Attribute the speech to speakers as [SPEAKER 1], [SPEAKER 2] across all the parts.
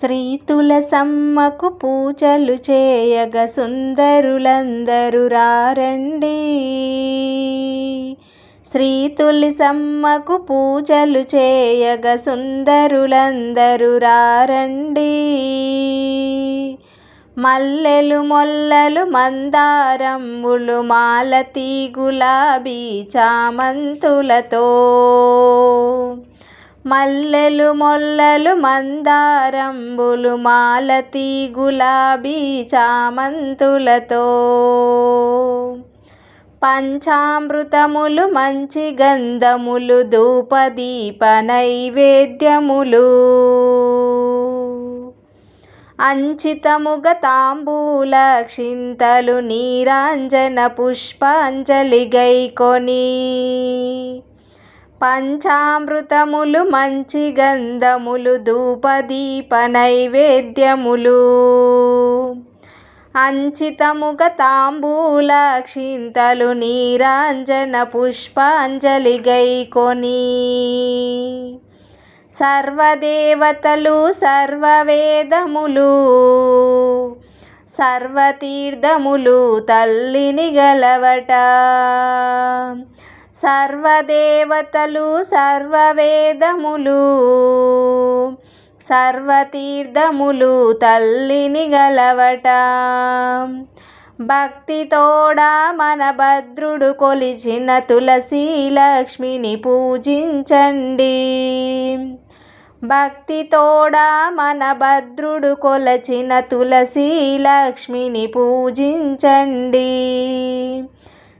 [SPEAKER 1] శ్రీ తులసమ్మకు పూజలు చేయగ సుందరులందరూ రారండి. శ్రీ తులసమ్మకు పూజలు చేయగ సుందరులందరూ రారండి. మల్లెలు మొల్లలు మందారమ్ములు మాలతీ గులాబీ చామంతులతో మల్లెలు మొల్లలు మందారంబులు మాలతీ గులాబీ చామంతులతో. పంచామృతములు మంచి గంధములు ధూపదీప నైవేద్యములు. అంచితముగ తాంబూల క్షింతలు నీరాంజన పుష్పాంజలి గైకొని. పంచామృతములు మంచి గంధములు ధూపదీప నైవేద్యములు. అంచితముగ తాంబూల క్షింతలు నీరాంజన పుష్పాంజలి గైకొని సర్వదేవతలు సర్వవేదములు సర్వతీర్థములు తల్లిని గలవట. సర్వదేవతలు సర్వవేదములు సర్వతీర్థములు తల్లిని గలవట. భక్తితోడా మన భద్రుడు కొలిచిన తులసి లక్ష్మిని పూజించండి. భక్తితోడా మన భద్రుడు కొలచిన తులసి లక్ష్మిని పూజించండి.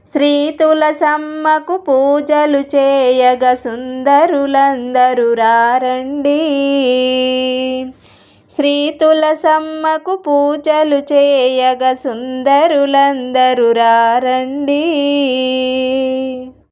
[SPEAKER 1] శ్రీ తులసమ్మకు పూజలు చేయగ సుందరులందరూ రారండి. శ్రీ తులసమ్మకు పూజలు చేయగ సుందరులందరూ రారండి.